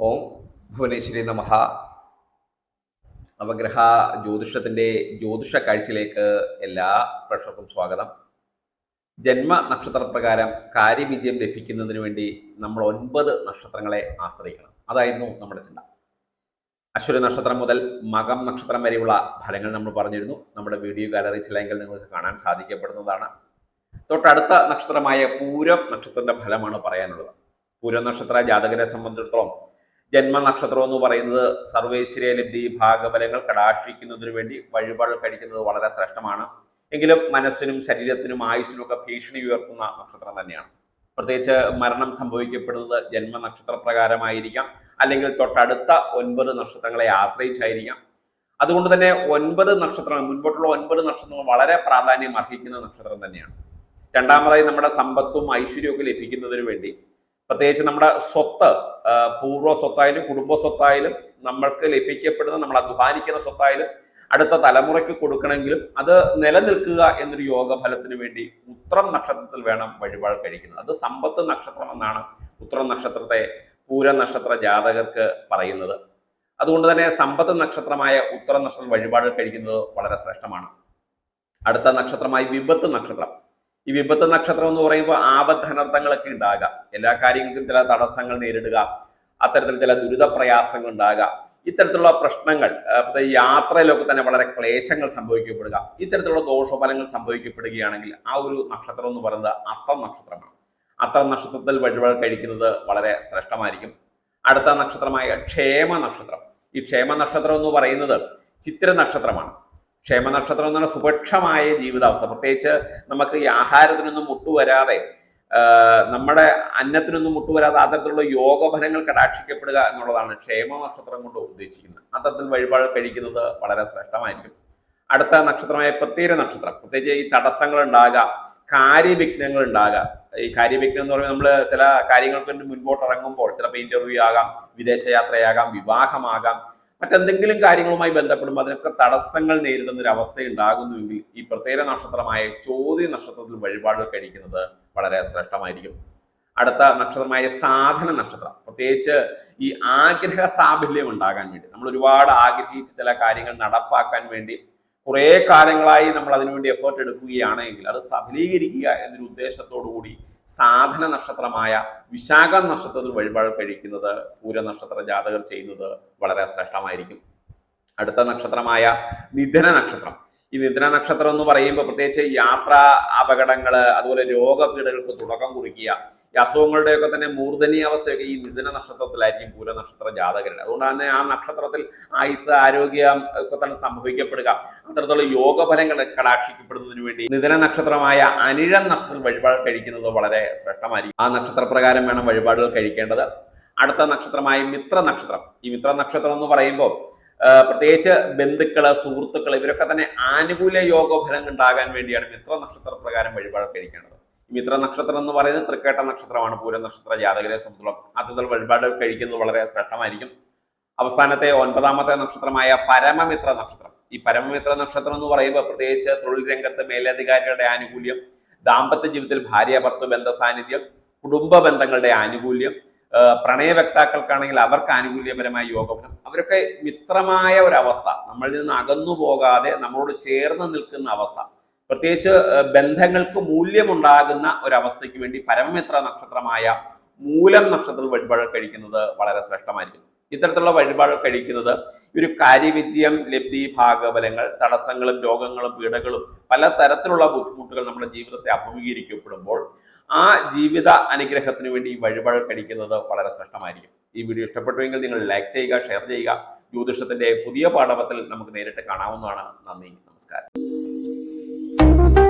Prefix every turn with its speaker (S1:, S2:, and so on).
S1: ഭുവനേശ്വരി നമഹ നവഗ്രഹ ജ്യോതിഷത്തിന്റെ ജ്യോതിഷ കാഴ്ചയിലേക്ക് എല്ലാ പ്രേക്ഷകർക്കും സ്വാഗതം. ജന്മ നക്ഷത്രപ്രകാരം കാര്യവിജയം ലഭിക്കുന്നതിന് വേണ്ടി നമ്മൾ ഒൻപത് നക്ഷത്രങ്ങളെ ആശ്രയിക്കണം. അതായിരുന്നു നമ്മുടെ ചിന്ത. അശ്വര നക്ഷത്രം മുതൽ മകം നക്ഷത്രം വരെയുള്ള ഫലങ്ങൾ നമ്മൾ പറഞ്ഞിരുന്നു. നമ്മുടെ വീഡിയോ ഗാലറി ചിലയെങ്കിൽ നിങ്ങൾക്ക് കാണാൻ സാധിക്കപ്പെടുന്നതാണ്. തൊട്ടടുത്ത നക്ഷത്രമായ പൂരം നക്ഷത്രത്തിന്റെ ഫലമാണ് പറയാനുള്ളത്. പൂരം നക്ഷത്ര ജാതകരെ സംബന്ധിച്ചിടത്തോളം ജന്മനക്ഷത്രം എന്ന് പറയുന്നത് സർവേശ്വര ലബ്ധി ഭാഗബലങ്ങൾ കടാക്ഷിക്കുന്നതിനു വേണ്ടി വഴിപാട് കഴിക്കുന്നത് വളരെ ശ്രേഷ്ഠമാണ്. എങ്കിലും മനസ്സിനും ശരീരത്തിനും ആയുസ്സിനും ഒക്കെ ഭീഷണി ഉയർത്തുന്ന നക്ഷത്രം തന്നെയാണ്. പ്രത്യേകിച്ച് മരണം സംഭവിക്കപ്പെടുന്നത് ജന്മനക്ഷത്ര പ്രകാരമായിരിക്കാം. അല്ലെങ്കിൽ തൊട്ടടുത്ത ഒൻപത് നക്ഷത്രങ്ങളെ ആശ്രയിച്ചായിരിക്കാം. അതുകൊണ്ട് തന്നെ ഒൻപത് നക്ഷത്രങ്ങൾ മുൻപോട്ടുള്ള ഒൻപത് നക്ഷത്രങ്ങൾ വളരെ പ്രാധാന്യം അർഹിക്കുന്ന നക്ഷത്രം തന്നെയാണ്. രണ്ടാമതായി നമ്മുടെ സമ്പത്തും ഐശ്വര്യവും ഒക്കെ ലഭിക്കുന്നതിന് വേണ്ടി പ്രത്യേകിച്ച് നമ്മുടെ സ്വത്ത് പൂർവ സ്വത്തായാലും കുടുംബ സ്വത്തായാലും നമ്മൾക്ക് ലഭിക്കപ്പെടുന്ന നമ്മൾ അധ്വാനിക്കുന്ന സ്വത്തായാലും അടുത്ത തലമുറയ്ക്ക് കൊടുക്കണമെങ്കിലും അത് നിലനിൽക്കുക എന്നൊരു യോഗഫലത്തിന് വേണ്ടി ഉത്രം നക്ഷത്രത്തിൽ വേണം വഴിപാട് കഴിക്കുന്നത്. അത് സമ്പത്ത് നക്ഷത്രം എന്നാണ് ഉത്രം നക്ഷത്രത്തെ പൂര നക്ഷത്ര ജാതകർക്ക് പറയുന്നത്. അതുകൊണ്ട് തന്നെ സമ്പത്ത് നക്ഷത്രമായ ഉത്തര നക്ഷത്രം വഴിപാട് കഴിക്കുന്നത് വളരെ ശ്രേഷ്ഠമാണ്. അടുത്ത നക്ഷത്രമായി വിപത്ത് നക്ഷത്രം. ഈ വിപത്ത് നക്ഷത്രം എന്ന് പറയുമ്പോൾ ആപദ്ധനർത്ഥങ്ങളൊക്കെ ഉണ്ടാകാം. എല്ലാ കാര്യങ്ങൾക്കും ചില തടസ്സങ്ങൾ നേരിടുക അത്തരത്തിൽ ചില ദുരിത പ്രയാസങ്ങൾ ഉണ്ടാകുക ഇത്തരത്തിലുള്ള പ്രശ്നങ്ങൾ യാത്രയിലൊക്കെ തന്നെ വളരെ ക്ലേശങ്ങൾ സംഭവിക്കപ്പെടുക ഇത്തരത്തിലുള്ള ദോഷഫലങ്ങൾ സംഭവിക്കപ്പെടുകയാണെങ്കിൽ ആ ഒരു നക്ഷത്രം എന്ന് പറയുന്നത് അത്തം നക്ഷത്രമാണ്. അത്തം നക്ഷത്രത്തിൽ വഴിപാട് കഴിക്കുന്നത് വളരെ ശ്രേഷ്ഠമായിരിക്കും. അടുത്ത നക്ഷത്രമായ ക്ഷേമ നക്ഷത്രം. ഈ ക്ഷേമ നക്ഷത്രം എന്ന് പറയുന്നത് ചിത്ര നക്ഷത്രമാണ്. ക്ഷേമ നക്ഷത്രം എന്ന് പറഞ്ഞാൽ സുഭിക്ഷമായ ജീവിതാവസ്ഥ. പ്രത്യേകിച്ച് നമുക്ക് ഈ ആഹാരത്തിനൊന്നും മുട്ടുവരാതെ നമ്മുടെ അന്നത്തിനൊന്നും മുട്ടുവരാതെ അത്തരത്തിലുള്ള യോഗഫലങ്ങൾ കടാക്ഷിക്കപ്പെടുക എന്നുള്ളതാണ് ക്ഷേമ നക്ഷത്രം കൊണ്ട് ഉദ്ദേശിക്കുന്നത്. അത്തരത്തിൽ വഴിപാട് കഴിക്കുന്നത് വളരെ ശ്രേഷ്ഠമായിരിക്കും. അടുത്ത നക്ഷത്രമായ പ്രത്യേക നക്ഷത്രം. പ്രത്യേകിച്ച് ഈ തടസ്സങ്ങൾ ഉണ്ടാകുക കാര്യവിഘ്നങ്ങൾ ഉണ്ടാകുക ഈ കാര്യവിഘ്നം എന്ന് പറയുമ്പോൾ നമ്മൾ ചില കാര്യങ്ങൾക്ക് വേണ്ടി മുൻപോട്ട് ഇറങ്ങുമ്പോൾ ചിലപ്പോൾ ഇന്റർവ്യൂ ആകാം വിദേശയാത്രയാകാം വിവാഹമാകാം മറ്റെന്തെങ്കിലും കാര്യങ്ങളുമായി ബന്ധപ്പെടുമ്പോൾ അതിനൊക്കെ തടസ്സങ്ങൾ നേരിടുന്ന ഒരു അവസ്ഥ ഉണ്ടാകുന്നുവെങ്കിൽ ഈ പ്രത്യേക നക്ഷത്രമായ ചോദ്യ നക്ഷത്രത്തിൽ വഴിപാടുകൾ കഴിക്കുന്നത് വളരെ ശ്രേഷ്ഠമായിരിക്കും. അടുത്ത നക്ഷത്രമായ സാധന നക്ഷത്രം. പ്രത്യേകിച്ച് ഈ ആഗ്രഹ സാഫല്യം ഉണ്ടാകാൻ വേണ്ടി. നമ്മൾ ഒരുപാട് ആഗ്രഹിച്ച് ചില കാര്യങ്ങൾ നടപ്പാക്കാൻ വേണ്ടി കുറേ കാലങ്ങളായി നമ്മൾ അതിനുവേണ്ടി എഫേർട്ട് എടുക്കുകയാണെങ്കിൽ അത് സഫലീകരിക്കുക എന്നൊരു ഉദ്ദേശത്തോടു കൂടി സാധന നക്ഷത്രമായ വിശാഖ നക്ഷത്രത്തിൽ വഴിപാട് കഴിക്കുന്നത് പൂരനക്ഷത്ര ജാതകർ ചെയ്യുന്നത് വളരെ ശ്രേഷ്ഠമായിരിക്കും. അടുത്ത നക്ഷത്രമായ നിധന നക്ഷത്രം. ഈ നിധന നക്ഷത്രം എന്ന് പറയുമ്പോൾ പ്രത്യേകിച്ച് യാത്രാ അപകടങ്ങൾ അതുപോലെ രോഗപീഠകൾക്ക് തുടക്കം കുറിക്കുക ഈ അസുഖങ്ങളുടെയൊക്കെ തന്നെ മൂർധനീയ അവസ്ഥയൊക്കെ ഈ മിഥുന നക്ഷത്രത്തിലായിരിക്കും പൂര നക്ഷത്ര ജാതകരുടെ. അതുകൊണ്ട് തന്നെ ആ നക്ഷത്രത്തിൽ ആയുസ് ആരോഗ്യം ഒക്കെ തന്നെ സംഭവിക്കപ്പെടുക. അത്തരത്തിലുള്ള യോഗഫലങ്ങൾ കടാക്ഷിക്കപ്പെടുന്നതിന് വേണ്ടി നിധന നക്ഷത്രമായ അനിഴം നക്ഷത്രം വഴിപാട് കഴിക്കുന്നത് വളരെ ശ്രേഷ്ഠമായിരിക്കും. ആ നക്ഷത്രപ്രകാരം വേണം വഴിപാടുകൾ കഴിക്കേണ്ടത്. അടുത്ത നക്ഷത്രമായ മിത്ര നക്ഷത്രം. ഈ മിത്ര നക്ഷത്രം എന്ന് പറയുമ്പോൾ പ്രത്യേകിച്ച് ബന്ധുക്കൾ സുഹൃത്തുക്കൾ ഇവരൊക്കെ തന്നെ ആനുകൂല യോഗഫലങ്ങൾ ഉണ്ടാകാൻ വേണ്ടിയാണ് മിത്ര നക്ഷത്ര പ്രകാരം വഴിപാട് കഴിക്കേണ്ടത്. മിത്ര നക്ഷത്രം എന്ന് പറയുന്നത് തൃക്കേട്ട നക്ഷത്രമാണ്. പൂര നക്ഷത്ര ജാതകരെ സംബന്ധിച്ചോളം അത്തരത്തിൽ വഴിപാട് കഴിക്കുന്നത് വളരെ ശ്രേഷ്ഠമായിരിക്കും. അവസാനത്തെ ഒൻപതാമത്തെ നക്ഷത്രമായ പരമമിത്ര നക്ഷത്രം. ഈ പരമമിത്ര നക്ഷത്രം എന്ന് പറയുമ്പോൾ പ്രത്യേകിച്ച് തൊഴിൽ രംഗത്ത് മേലധികാരികളുടെ ആനുകൂല്യം ദാമ്പത്യ ജീവിതത്തിൽ ഭാര്യ ഭർത്തു ബന്ധ സാന്നിധ്യം കുടുംബ ബന്ധങ്ങളുടെ ആനുകൂല്യം പ്രണയ വ്യക്താക്കൾക്കാണെങ്കിൽ അവർക്ക് ആനുകൂല്യപരമായ യോഗഫലം അവരൊക്കെ മിത്രമായ ഒരവസ്ഥ. നമ്മളിൽ നിന്ന് അകന്നു പോകാതെ നമ്മളോട് ചേർന്ന് നിൽക്കുന്ന അവസ്ഥ. പ്രത്യേകിച്ച് ബന്ധങ്ങൾക്ക് മൂല്യമുണ്ടാകുന്ന ഒരവസ്ഥയ്ക്ക് വേണ്ടി പരമമിത്ര നക്ഷത്രമായ മൂലം നക്ഷത്രത്തിൽ വഴിപാട് കഴിക്കുന്നത് വളരെ ശ്രേഷ്ഠമായിരിക്കും. ഇത്തരത്തിലുള്ള വഴിപാട് കഴിക്കുന്നത് ഒരു കാര്യവിജയം ലബ്ധി ഭാഗബലങ്ങൾ തടസ്സങ്ങളും രോഗങ്ങളും പീഡകളും പല തരത്തിലുള്ള ബുദ്ധിമുട്ടുകൾ നമ്മുടെ ജീവിതത്തെ അഭിമുഖീകരിക്കപ്പെടുമ്പോൾ ആ ജീവിത അനുഗ്രഹത്തിന് വേണ്ടി ഈ വഴിപാട് കഴിക്കുന്നത് വളരെ ശ്രേഷ്ഠമായിരിക്കും. ഈ വീഡിയോ ഇഷ്ടപ്പെട്ടുവെങ്കിൽ നിങ്ങൾ ലൈക്ക് ചെയ്യുക ഷെയർ ചെയ്യുക. ജ്യോതിഷത്തിന്റെ പുതിയ പാഠപത്തിൽ നമുക്ക് നേരിട്ട് കാണാവുന്നതാണ്. നന്ദി നമസ്കാരം. Thank you.